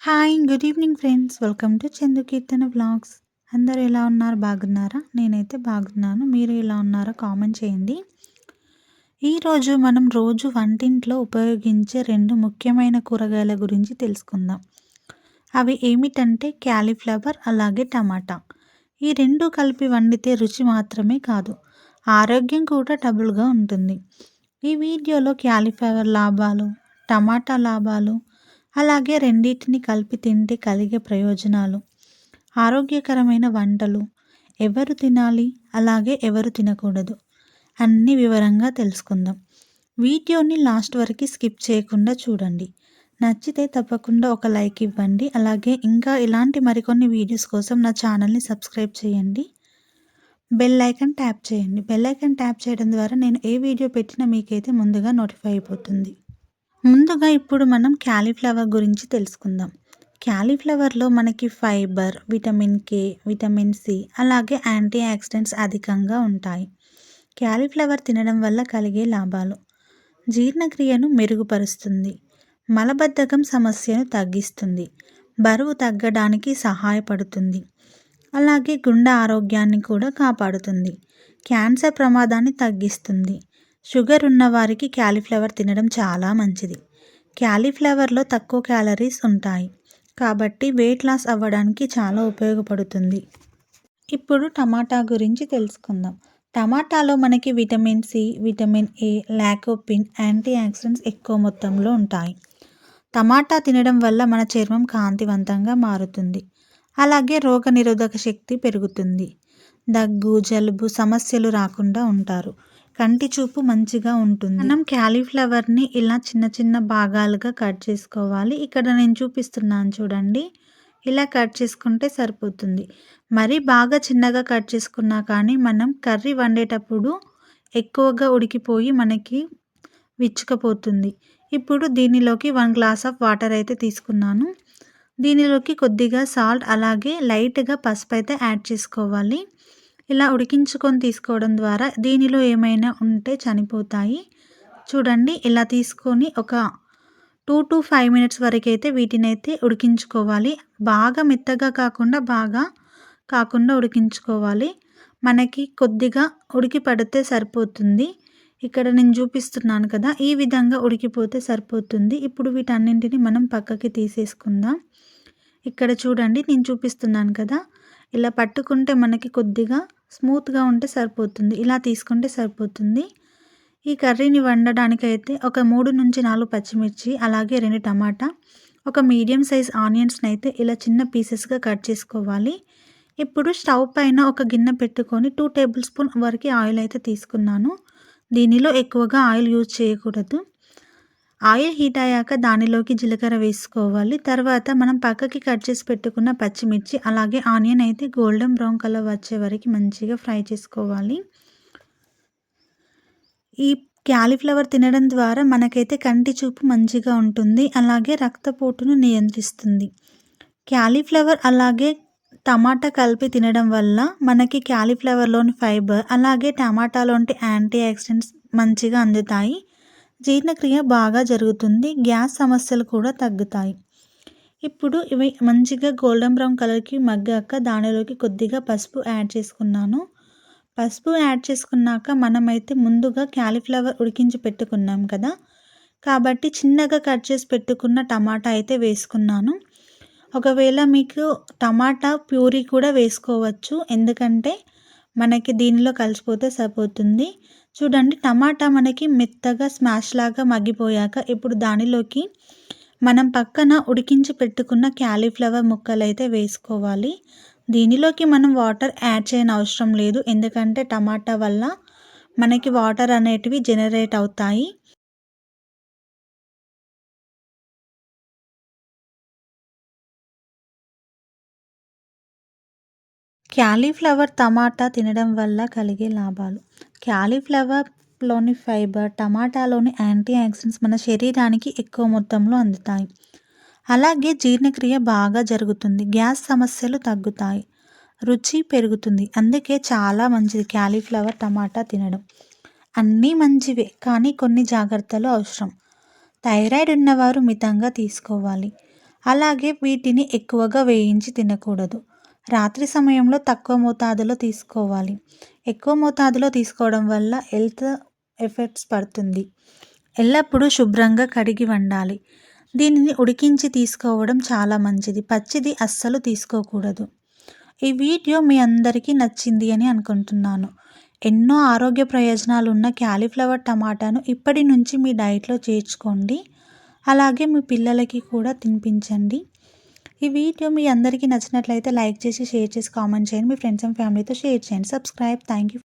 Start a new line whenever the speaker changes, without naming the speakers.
Hi good evening friends welcome to Chandu Keerthana blogs అందరు ఎలా ఉన్నారు? బాగున్నారా? నేనైతే బాగున్నాను. మీరు ఎలా ఉన్నారో కామెంట్ చేయండి. ఈరోజు మనం రోజు వంటింట్లో ఉపయోగించే రెండు ముఖ్యమైన కూరగాయల గురించి తెలుసుకుందాం. అవి ఏమిటంటే క్యాలీఫ్లవర్ అలాగే టమాటా. ఈ రెండు కలిపి వండితే రుచి మాత్రమే కాదు ఆరోగ్యం కూడా డబుల్గా ఉంటుంది. ఈ వీడియోలో క్యాలీఫ్లవర్ లాభాలు టమాటా లాభాలు అలాగే రెండింటిని కలిపి తింటే కలిగే ప్రయోజనాలు. ఆరోగ్యకరమైన వంటలు ఎవరు తినాలి? అలాగే ఎవరు తినకూడదు? అన్ని వివరంగా తెలుసుకుందాం. వీడియోని లాస్ట్ వరకు స్కిప్ చేయకుండా చూడండి. నచ్చితే తప్పకుండా ఒక లైక్ ఇవ్వండి. అలాగే ఇంకా ఇలాంటి మరికొన్ని వీడియోస్ కోసం నా ఛానల్ని సబ్స్క్రైబ్ చేయండి. బెల్ ఐకన్ ట్యాప్ చేయండి. బెల్ ఐకన్ ట్యాప్ చేయడం ద్వారా నేను ఏ వీడియో పెట్టినా మీకైతే ముందుగా నోటిఫై అయిపోతుంది. ముందుగా ఇప్పుడు మనం క్యాలీఫ్లవర్ గురించి తెలుసుకుందాం. క్యాలీఫ్లవర్లో మనకి fibre vitamin K vitamin C అలాగే యాంటీ ఆక్సిడెంట్స్ అధికంగా ఉంటాయి. క్యాలీఫ్లవర్ తినడం వల్ల కలిగే లాభాలు. జీర్ణక్రియను మెరుగుపరుస్తుంది. మలబద్ధకం సమస్యను తగ్గిస్తుంది. బరువు తగ్గడానికి సహాయపడుతుంది. అలాగే గుండె ఆరోగ్యాన్ని కూడా కాపాడుతుంది. క్యాన్సర్ ప్రమాదాన్ని తగ్గిస్తుంది. షుగర్ ఉన్నవారికి క్యాలీఫ్లవర్ తినడం చాలా మంచిది. క్యాలీఫ్లవర్లో తక్కువ క్యాలరీస్ ఉంటాయి. కాబట్టి వెయిట్ లాస్ అవ్వడానికి చాలా ఉపయోగపడుతుంది. ఇప్పుడు టమాటా గురించి తెలుసుకుందాం. టమాటాలో మనకి vitamin C vitamin A lycopene antioxidants ఎక్కువ మొత్తంలో ఉంటాయి. టమాటా తినడం వల్ల మన చర్మం కాంతివంతంగా మారుతుంది. అలాగే రోగనిరోధక శక్తి పెరుగుతుంది. దగ్గు జలుబు సమస్యలు రాకుండా ఉంటారు. కంటి చూపు మంచిగా ఉంటుంది. మనం క్యాలీఫ్లవర్ని ఇలా చిన్న చిన్న భాగాలుగా కట్ చేసుకోవాలి. ఇక్కడ నేను చూపిస్తున్నాను చూడండి. ఇలా కట్ చేసుకుంటే సరిపోతుంది. మరి బాగా చిన్నగా కట్ చేసుకున్నా కానీ మనం కర్రీ వండేటప్పుడు ఎక్కువగా ఉడికిపోయి మనకి విచ్చుకపోతుంది. ఇప్పుడు దీనిలోకి వన్ గ్లాస్ ఆఫ్ వాటర్ అయితే తీసుకున్నాను. దీనిలోకి కొద్దిగా సాల్ట్ అలాగే లైట్గా పసుపు అయితే యాడ్ చేసుకోవాలి. ఇలా ఉడికించుకొని తీసుకోవడం ద్వారా దీనిలో ఏమైనా ఉంటే చనిపోతాయి. చూడండి ఇలా తీసుకొని ఒక టూ టు ఫైవ్ మినిట్స్ వరకు అయితే వీటిని అయితే ఉడికించుకోవాలి. బాగా మెత్తగా కాకుండా బాగా కాకుండా ఉడికించుకోవాలి. మనకి కొద్దిగా ఉడికి పడితే సరిపోతుంది. ఇక్కడ నేను చూపిస్తున్నాను కదా ఈ విధంగా ఉడికిపోతే సరిపోతుంది. ఇప్పుడు వీటన్నింటిని మనం పక్కకి తీసేసుకుందాం. ఇక్కడ చూడండి నేను చూపిస్తున్నాను కదా ఇలా పట్టుకుంటే మనకి కొద్దిగా స్మూత్గా ఉంటే సరిపోతుంది. ఇలా తీసుకుంటే సరిపోతుంది. ఈ కర్రీని వండడానికైతే ఒక మూడు నుంచి నాలుగు పచ్చిమిర్చి అలాగే రెండు టమాటా ఒక మీడియం సైజ్ ఆనియన్స్ని అయితే ఇలా చిన్న పీసెస్గా కట్ చేసుకోవాలి. ఇప్పుడు స్టవ్ పైన ఒక గిన్నె పెట్టుకొని టూ టేబుల్ స్పూన్ వరకు ఆయిల్ అయితే తీసుకున్నాను. దీనిలో ఎక్కువగా ఆయిల్ యూజ్ చేయకూడదు. ఆయిల్ హీట్ అయ్యాక దానిలోకి జీలకర్ర వేసుకోవాలి. తర్వాత మనం పక్కకి కట్ చేసి పెట్టుకున్న పచ్చిమిర్చి అలాగే ఆనియన్ అయితే గోల్డెన్ బ్రౌన్ కలర్ వచ్చే వరకు మంచిగా ఫ్రై చేసుకోవాలి. ఈ క్యాలీఫ్లవర్ తినడం ద్వారా మనకైతే కంటి చూపు మంచిగా ఉంటుంది. అలాగే రక్తపోటును నియంత్రిస్తుంది. క్యాలీఫ్లవర్ అలాగే టమాటా కలిపి తినడం వల్ల మనకి క్యాలీఫ్లవర్లోని ఫైబర్ అలాగే టమాటాలోని యాంటీ ఆక్సిడెంట్స్ మంచిగా అందుతాయి. జీర్ణక్రియ బాగా జరుగుతుంది. గ్యాస్ సమస్యలు కూడా తగ్గుతాయి. ఇప్పుడు ఇవి మంచిగా గోల్డెన్ బ్రౌన్ కలర్కి మగ్గాక దానిలోకి కొద్దిగా పసుపు యాడ్ చేసుకున్నాను. పసుపు యాడ్ చేసుకున్నాక మనమైతే ముందుగా క్యాలీఫ్లవర్ ఉడికించి పెట్టుకున్నాం కదా. కాబట్టి చిన్నగా కట్ చేసి పెట్టుకున్న టమాటా అయితే వేసుకున్నాను. ఒకవేళ మీకు టమాటా ప్యూరీ కూడా వేసుకోవచ్చు. ఎందుకంటే మనకి దీనిలో కలిసిపోతే సరిపోతుంది. చూడండి టమాటా మనకి మెత్తగా స్మాష్ లాగా మగ్గిపోయాక ఇప్పుడు దానిలోకి మనం పక్కన ఉడికించి పెట్టుకున్న క్యాలీఫ్లవర్ ముక్కలు అయితే వేసుకోవాలి. దీనిలోకి మనం వాటర్ యాడ్ చేయని అవసరం లేదు ఎందుకంటే టమాటా వల్ల మనకి వాటర్ అనేటివి జనరేట్ అవుతాయి. క్యాలీఫ్లవర్ టమాటా తినడం వల్ల కలిగే లాభాలు. క్యాలీఫ్లవర్లోని ఫైబర్ టమాటాలోని యాంటీ ఆక్సిడెంట్స్ మన శరీరానికి ఎక్కువ మొత్తంలో అందుతాయి. అలాగే జీర్ణక్రియ బాగా జరుగుతుంది. గ్యాస్ సమస్యలు తగ్గుతాయి. రుచి పెరుగుతుంది. అందుకే చాలా మంచిది క్యాలీఫ్లవర్ టమాటా తినడం. అన్నీ మంచివే కానీ కొన్ని జాగ్రత్తలు అవసరం. థైరాయిడ్ ఉన్నవారు మితంగా తీసుకోవాలి. అలాగే వీటిని ఎక్కువగా వేయించి తినకూడదు. రాత్రి సమయంలో తక్కువ మోతాదులో తీసుకోవాలి. ఎక్కువ మోతాదులో తీసుకోవడం వల్ల హెల్త్ ఎఫెక్ట్స్ పడుతుంది. ఎల్లప్పుడూ శుభ్రంగా కడిగి వండాలి. దీనిని ఉడికించి తీసుకోవడం చాలా మంచిది. పచ్చిది అస్సలు తీసుకోకూడదు. ఈ వీడియో మీ అందరికీ నచ్చింది అని అనుకుంటున్నాను. ఎన్నో ఆరోగ్య ప్రయోజనాలు ఉన్న క్యాలీఫ్లవర్ టమాటాను ఇప్పటి నుంచి మీ డైట్లో చేర్చుకోండి. అలాగే మీ పిల్లలకి కూడా తినిపించండి. ఈ వీడియో మీ అందరికీ నచ్చినట్లయితే లైక్ చేసి షేర్ చేసి కామెంట్ చేయండి. మీ ఫ్రెండ్స్ అండ్ ఫ్యామిలీతో షేర్ చేయండి. సబ్స్క్రైబ్. Thank you